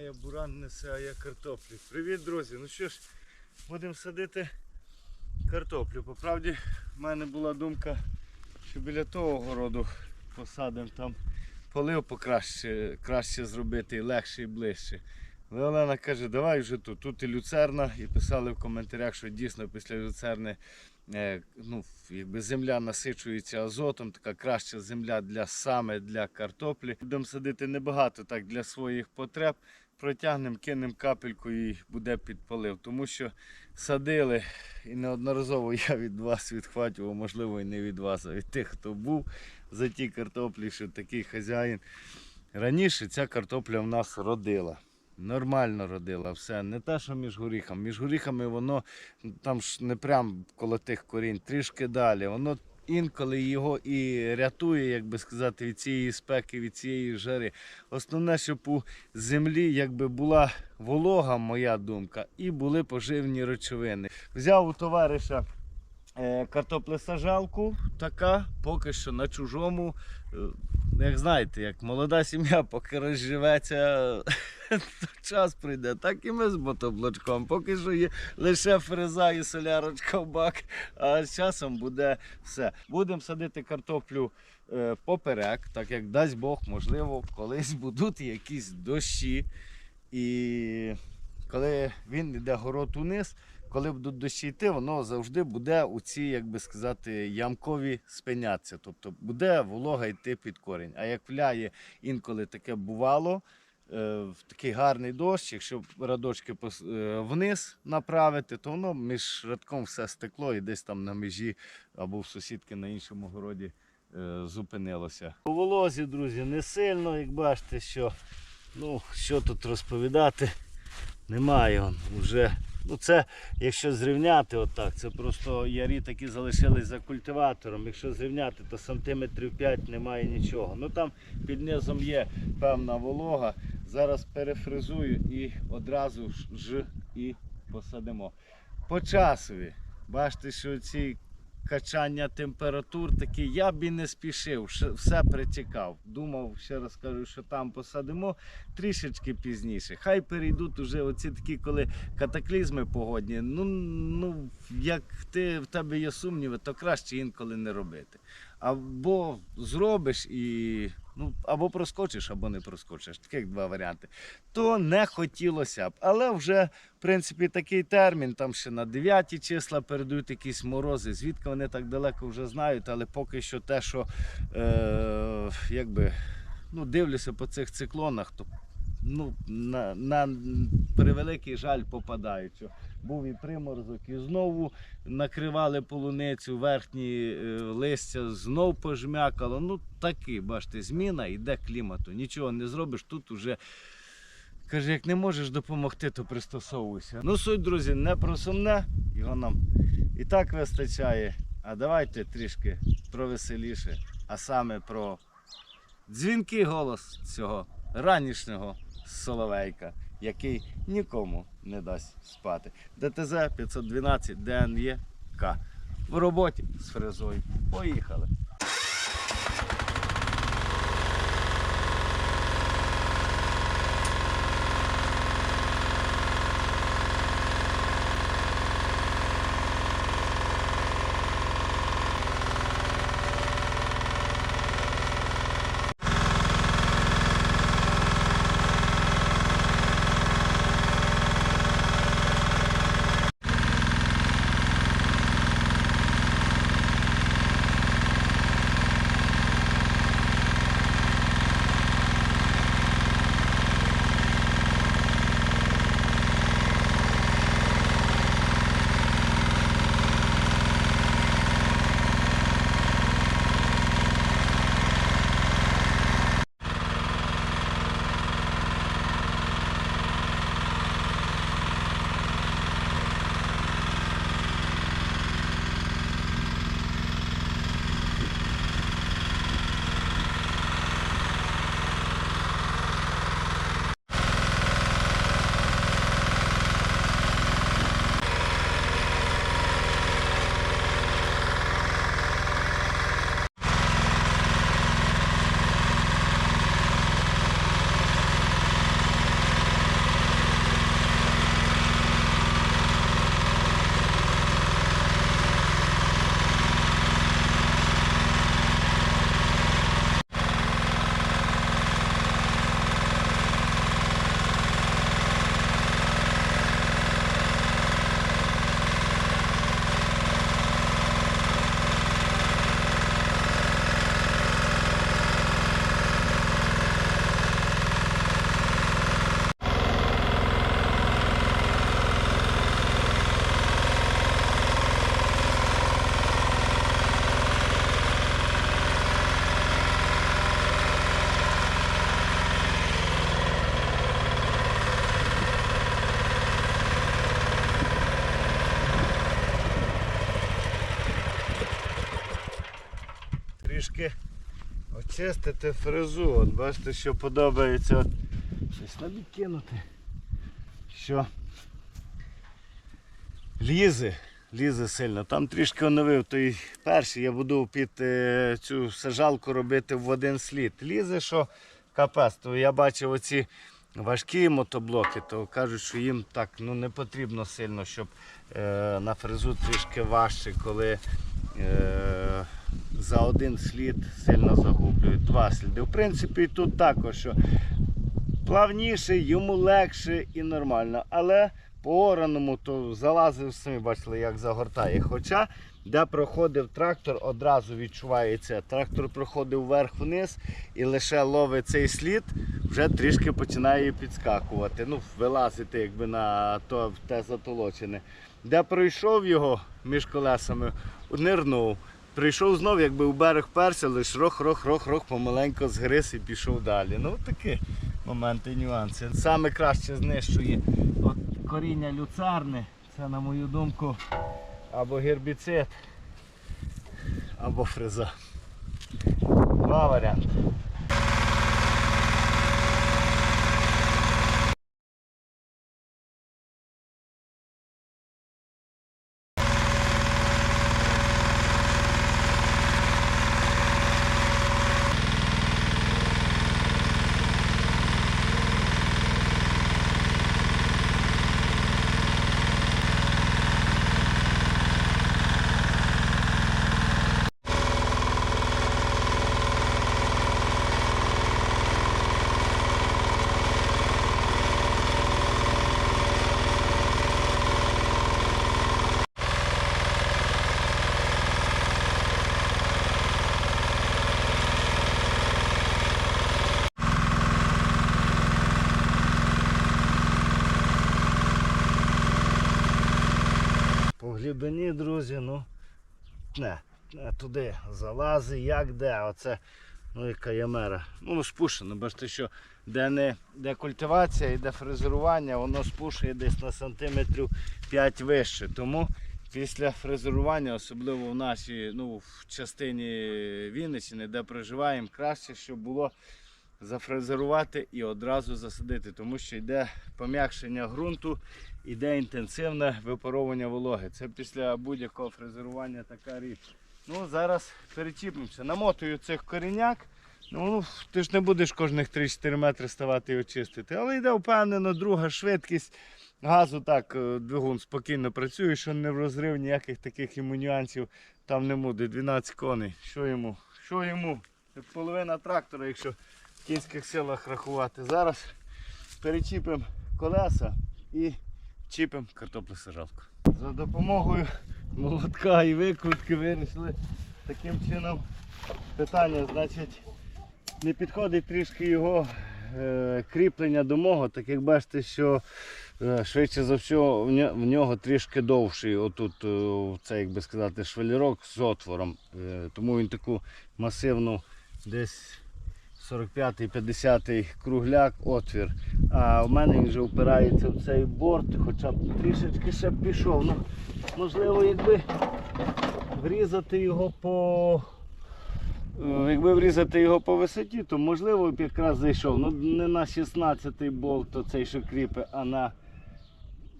Має буран несе, а я картоплі. Привіт, друзі! Ну що ж, будемо садити картоплю. По правді, в мене була думка, що біля того городу посадимо там полив покраще краще зробити, і легше і ближче. Але Олена каже, давай вже тут. Тут і люцерна, і писали в коментарях, що дійсно після люцерни е, ну, якби земля насичується азотом, така краща земля для саме для картоплі. Будемо садити небагато так для своїх потреб. Протягнемо, кинемо капельку і буде підпалив. Тому що садили і неодноразово я від вас відхватував, можливо, і не від вас, а від тих, хто був за ті картоплі, що такий хазяїн. Раніше ця картопля в нас родила. Нормально родила, все. Не те, що між горіхами. Між горіхами воно там ж не прям коло тих корінь, трішки далі. Воно інколи його і рятує, як би сказати, від цієї спеки, від цієї жари. Основне, щоб у землі якби була волога, моя думка, і були поживні речовини. Взяв у товариша е, картоплесажалку, така, поки що на чужому. Е, Як знаєте, як молода сім'я, поки розживеться, то час прийде. Так і ми з мотоблочком. Поки що є лише фреза і солярочка в бак, а з часом буде все. Будемо садити картоплю е, поперек, так як дасть Бог, можливо, колись будуть якісь дощі. І коли він йде город униз, коли будуть дощі йти, воно завжди буде у ці, як би сказати, ямкові спинятися. Тобто буде волога йти під корінь. А як вляє інколи таке бувало, е, в такий гарний дощ, якщо радочки е, вниз направити, то воно між радком все стекло і десь там на межі або в сусідки на іншому городі е, зупинилося. У волозі, друзі, не сильно, як бачите, що ну, що тут розповідати, немає. Вже. Ну це, якщо зрівняти отак, це просто ярі такі залишились за культиватором. Якщо зрівняти, то сантиметрів 5 немає нічого. Ну там під низом є певна волога. Зараз перефризую і одразу ж і посадимо. По часові. Бачите, що ці качання температур такі, я б і не спішив, все причекав. Думав, ще раз кажу, що там посадимо трішечки пізніше. Хай перейдуть уже оці такі, коли катаклізми погодні. Ну, ну як ти в тебе є сумніви, то краще інколи не робити. Або зробиш і ну, або проскочиш, або не проскочиш. Таких два варіанти. То не хотілося б. Але вже, в принципі, такий термін, там ще на 9 числа передають якісь морози. Звідки вони так далеко вже знають, але поки що те, що е, якби, ну, дивлюся по цих циклонах, то ну, на, на превеликий жаль попадають. Був і приморозок, і знову накривали полуницю, верхні е, листя знов пожмякало. Ну таки, бачите, зміна йде клімату. Нічого не зробиш. Тут уже каже, як не можеш допомогти, то пристосовуйся. Ну, суть, друзі, не про сумне, його нам і так вистачає. А давайте трішки про веселіше, а саме про дзвінкий голос цього ранішнього соловейка, який нікому не дасть спати. ДТЗ 512 ДНЄК. В роботі з фрезою. Поїхали. Очистити фрезу. От бачите, що подобається от, щось набік кинути. Що лізе, лізе сильно. Там трішки оновив той перший, я буду під е, цю сажалку робити в один слід. Лізе, що капець, то я бачив оці важкі мотоблоки, то кажуть, що їм так ну, не потрібно сильно, щоб е, на фрезу трішки важче, коли е, за один слід сильно загублюють два сліди. В принципі, тут також, що плавніше, йому легше і нормально. Але по ораному то залазив, самі бачили, як загортає. Хоча, де проходив трактор, одразу відчувається. Трактор проходив вверх-вниз і лише ловить цей слід, вже трішки починає підскакувати. Ну, вилазити якби на то, те затолочене. Де пройшов його між колесами, нирнув. Прийшов знов, якби у берег перся, лиш рох-рох-рох-рох помаленько згриз і пішов далі. Ну такі моменти, нюанси. Саме краще знищує от коріння люцерни. Це, на мою думку, або гербіцид, або фреза. Два варіанти. По глибині, друзі, ну не, не туди залази, як де. Оце ну яка ямера. Ну спушено, бачите, що де не де культивація і де фрезерування, воно спушує десь на сантиметрів 5 вище. Тому після фрезерування, особливо в нашій, ну, в частині Вінниччини, де проживаємо, краще, щоб було зафрезерувати і одразу засадити, тому що йде пом'якшення ґрунту, йде інтенсивне випаровування вологи. Це після будь-якого фрезерування така річ. Ну, зараз перечіпимося. Намотую цих коріняк. Ну, ти ж не будеш кожних 3-4 метри ставати і очистити. Але йде впевнено, друга швидкість. Газу так, е, двигун спокійно працює, що не в розрив ніяких таких йому нюансів там не буде. 12 коней. Що йому? Що йому? Це половина трактора, якщо в кінських силах рахувати. Зараз перечіпимо колеса і чіпимо картоплесажалку. За допомогою молотка і викрутки вирішили таким чином питання. Значить, не підходить трішки його е, кріплення до мого, так як бачите, що е, швидше за все в нього трішки довший отут, е, це, як би сказати, швелірок з отвором. Е, тому він таку масивну десь 45-50 кругляк отвір. А в мене він вже впирається в цей борт, хоча б трішечки ще б пішов. Ну, можливо, якби врізати його по. е, Якби врізати його по висоті, то можливо б якраз зайшов. Ну не на 16-й болт, то цей що кріпить, а на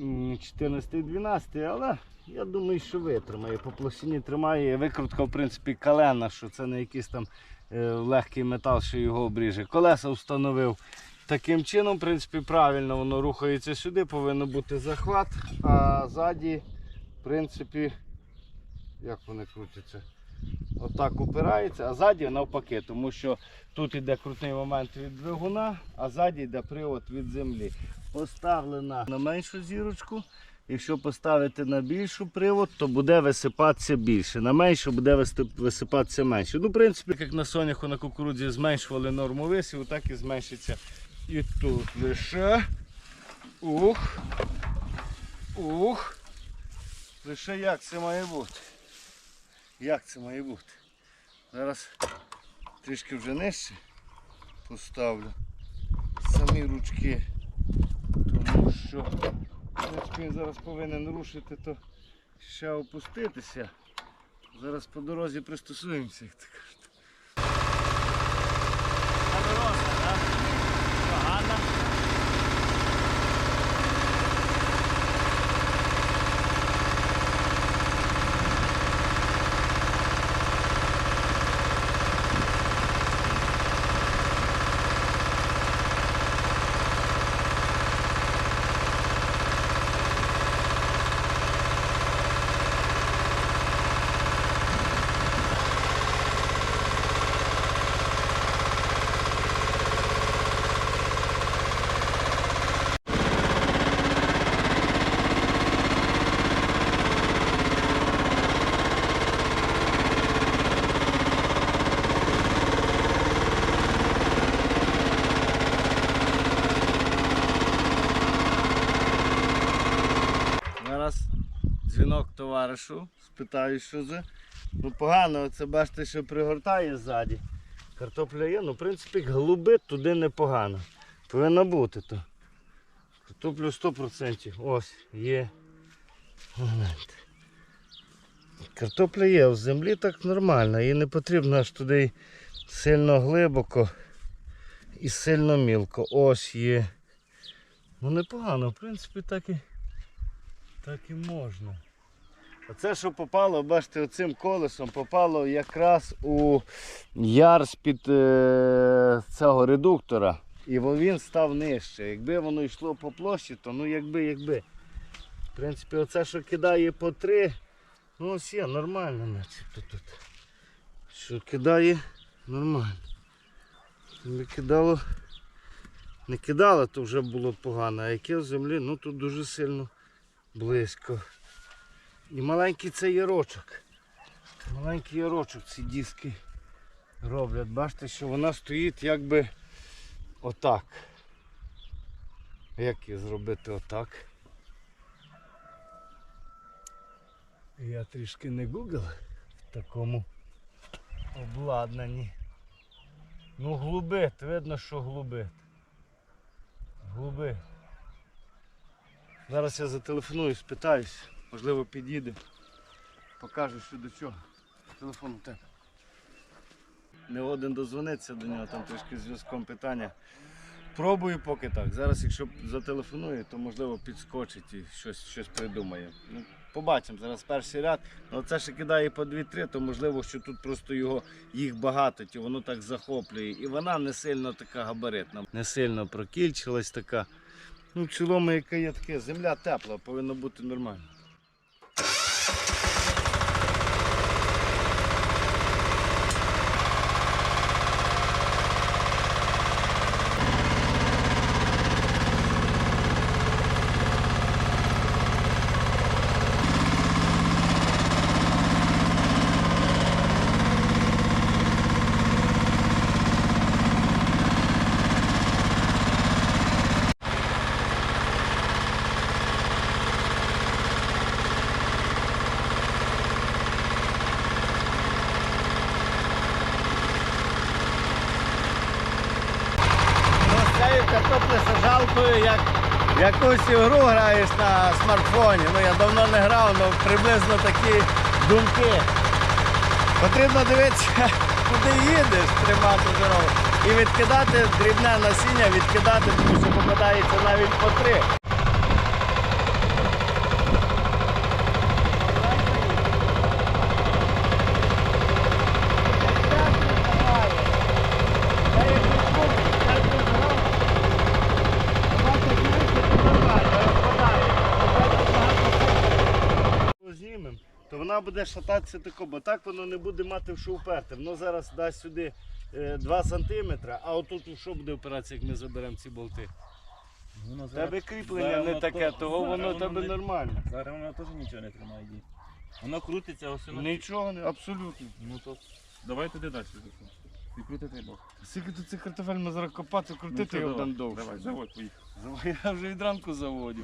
14-12, але я думаю, що витримає. По площині тримає. Викрутка, в принципі, калена, що це не якийсь там легкий метал, що його обріже. Колеса встановив. Таким чином, в принципі, правильно воно рухається сюди, повинен бути захват, а ззаді, в принципі, як вони крутяться? Отак упирається, а ззаді навпаки, тому що тут йде крутий момент від двигуна, а ззаді йде привод від землі. Поставлена на меншу зірочку. Якщо поставити на більшу привод, то буде висипатися більше. На меншу буде висипатися менше. Ну, в принципі, як на соняху на кукурудзі зменшували норму висіву, так і зменшиться і тут лише. Ух. Ух. Лише як це має бути? Як це має бути? Зараз трішки вже нижче поставлю самі ручки, тому що ручки він зараз повинен рушити, то ще опуститися. Зараз по дорозі пристосуємося, як то кажуть. виросла, так? Погано. Зараз дзвінок товаришу, спитаю, що за. Ну погано, це бачите, що пригортає ззаді. Картопля є, ну в принципі голуби туди непогано. Повинно бути то. Картоплю 100%. Ось, є. Картопля є, в землі так нормально, їй не потрібно аж туди сильно глибоко і сильно мілко. Ось є. Ну непогано, в принципі, так і. Так і можна. Оце, що попало, бачите, оцим колесом попало якраз у яр з-під е, цього редуктора. І він став нижче. Якби воно йшло по площі, то ну якби, якби. В принципі, оце, що кидає по три, ну ось є, нормально начебто тут. Що кидає нормально. Не кидало, не кидало, то вже було погано, а яке в землі, ну тут дуже сильно близько. І маленький цей ярочок. Маленький ярочок ці диски роблять. Бачите, що вона стоїть якби отак. Як її зробити отак? Я трішки не гугл в такому обладнанні. Ну глубит, видно, що глубит. Глубит. Зараз я зателефоную, спитаюсь, можливо під'їде. Покажу, що до чого. Телефон у тебе. Не один дозвониться до нього, там трішки зв'язком питання. Пробую поки так. Зараз, якщо зателефонує, то можливо підскочить і щось, щось придумає. Ну, побачимо, зараз перший ряд. Ну, це ще кидає по 2-3, то можливо, що тут просто його їх багато, і воно так захоплює. І вона не сильно така габаритна, не сильно прокільчилась така. Ну, в цілому, яке є таке, земля тепла, повинно бути нормально. Ну, з цією картоплесажалкою, як в якусь ігру граєш на смартфоні. Ну я давно не грав, але приблизно такі думки. Потрібно дивитися, куди їдеш, тримати дорогу. І відкидати дрібне насіння, відкидати, тому що попадається навіть по три. Знімемо, то вона буде шататися тако, бо так воно не буде мати в що вперти. Воно зараз дасть сюди 2 см, а отут у що буде опиратися, як ми заберемо ці болти. Воно У тебе кріплення зараз не воно таке, то- того воно зараз тебе не- нормально. Зараз воно теж нічого не тримає дій. Воно крутиться, ось воно. Нічого не, абсолютно. Ну то давай туди далі. Ти крутити бок. Скільки тут цих картофель ми зараз копати, крутити Ну, його давай, один довше. Давай, заводь, поїхав. Я вже від ранку заводю.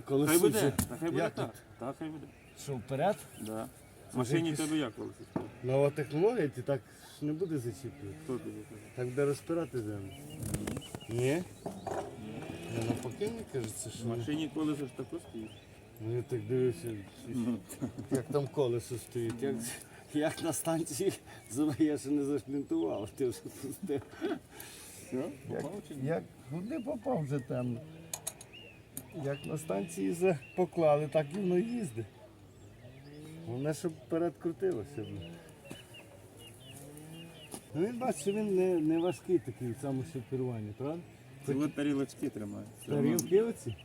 Колесо. Хай буде, та хай буде Як так. Так, хай буде. Що вперед? Да. В машині якийсь- тебе як колесо? Нова технологія, ти так не буде зачіплювати. Хто тобі каже? Так буде розпирати землю. Ні? Ну, навпаки, мені кажеться, що. В машині колесо ж тако стоїть. Ну я так дивився, як там колесо стоїть. Як, як на станції я ще не зашплінтував, ти вже пустив. Все? Попав чи ні? Як куди попав вже темно. Як на станції поклали, так і воно їздить. Головне, щоб вперед крутилося. Ну він бачиш, що він не, не важкий такий в цьому ще керуванні, правда? Це от тарілочки одно. Тарілки оці?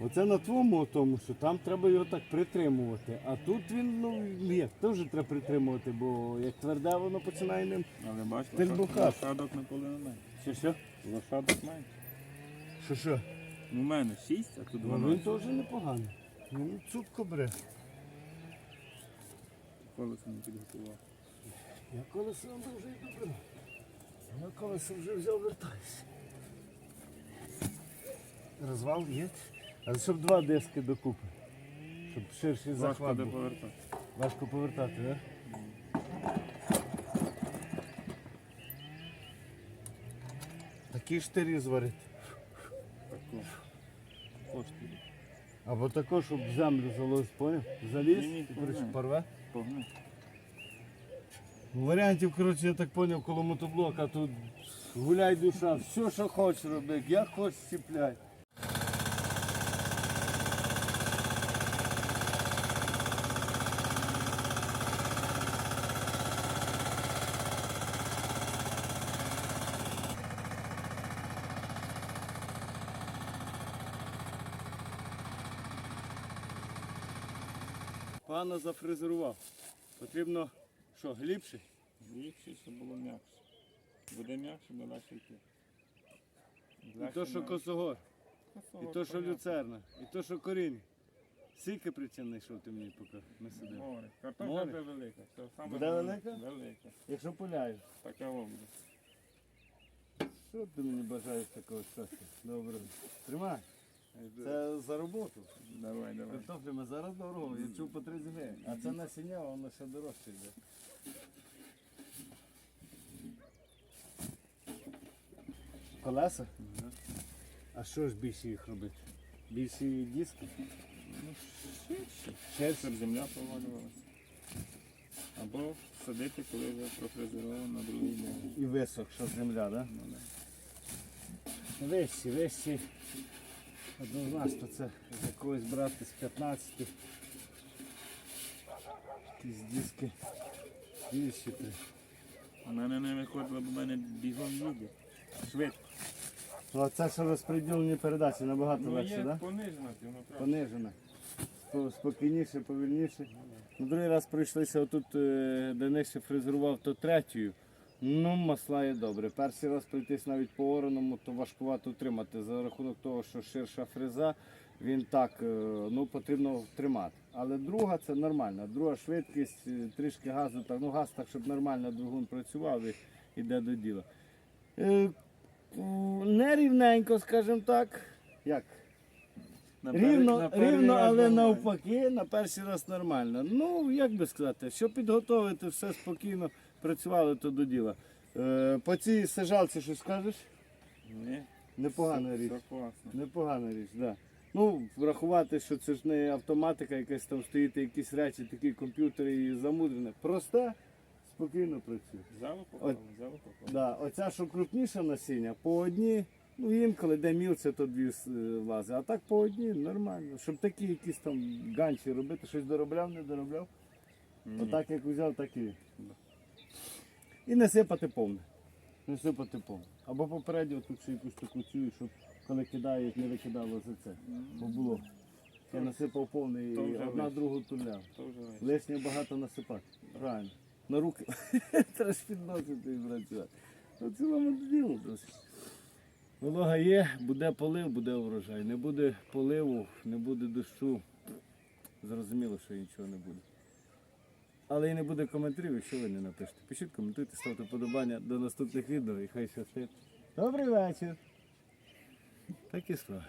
Оце на твоєму тому, що там треба його так притримувати. А тут він, ну, як, теж треба притримувати, бо як тверде, воно починає ним. Але бач, Ти лоша- бухав. лошадок на поле немає. Що що? Лошадок має. Що що? У мене 6, а тут Ну, він 12. теж непоганий. Він чутко бере. Колесо не підготував. Я колесо вже й добре. Я колесо вже взяв вертаюся. Розвал є. Але щоб два диски докупи. Щоб ширший Важко захват де був. повертати. Важко повертати, так? Такі штирі зварити. Тако. Коштує. Або також, щоб в землю заліз, поняв? Заліз, Ні-ні, говориш, порве. порве. Погни. Варіантів, коротше, я так зрозумів, коло мотоблока тут гуляй душа, все, що хочеш роби, як хочеш чіпляй. Погано зафрезерував. Потрібно що, глибше? Ліпше, щоб було м'якше. Буде м'якше, буде легше йти. І то, що косогор, і то, що люцерна, і то, що корінь. Скільки причин знайшов ти мені поки ми сидимо? Море. Картопля Море? буде велика. Це саме Буде велика? Велика. Якщо пуляю. Така буде. Що ти мені бажаєш такого щастя? Добре. Тримай. Це за роботу. Давай, давай. Картофлі ми зараз дорого, я чув по 30 гривень. А це насіння, воно ще дорожче йде. Колеса? А що ж більше їх робити? Більші диски? Ще щоб земля провалювалася. Або садити, коли вже профрезеровано на другий день. І висохша земля, так? Ну, да. Вищі, вищі. Однозначно це з якогось брати з 15. Якісь диски більші. У мене не виходило, бо в мене бігом їде. Швидко. Ну, а це що розподілені передачі набагато Ну, легше, так? Да? понижена. Понижена. Спокійніше, повільніше. Ну, другий раз пройшлися отут, е, де нижче фрезерував, то третьою. Ну, масла є добре. Перший раз пройтись навіть по ораному, то важкувато утримати. За рахунок того, що ширша фреза, він так е, ну, потрібно тримати. Але друга це нормально. Друга швидкість, е, трішки газу, так, ну газ так, щоб нормально двигун працював і йде до діла. Е, м, Нерівненько, скажімо так. Як? На перший- Рівно, на перший рівно раз але нормально. навпаки, на перший раз нормально. Ну, як би сказати, щоб підготовити все спокійно, працювали то до діла. Е, по цій сажалці щось скажеш? Ні, Непогана річ. все класно. Непогана річ, так. Да. Ну, врахувати, що це ж не автоматика, якась там стоїть, якісь речі, такі комп'ютери і замудрене. Просте, спокійно працює. Попало. Да, оця, що крупніша насіння, по одній, ну інколи де мілце, то дві е, влази. А так по одній нормально. Щоб такі якісь там ганчі робити, щось доробляв, не доробляв. Ні. Отак як взяв, так і. І не сипати повне. Не сипати повне. Або попередньо тут ще якусь таку цю, щоб коли кидають, не викидало за це. Бо було. Я насипав повне і одна другу туляв. Лишнє багато насипати. Правильно. На руки треба підносити і працювати. Ну, цілому діло досить. Волога є, буде полив, буде урожай. Не буде поливу, не буде дощу. Зрозуміло, що нічого не буде. Але і не буде коментарів, якщо ви не напишете. Пишіть, коментуйте, ставте подобання до наступних відео і хай щастить. Добрий вечір. Такі справи.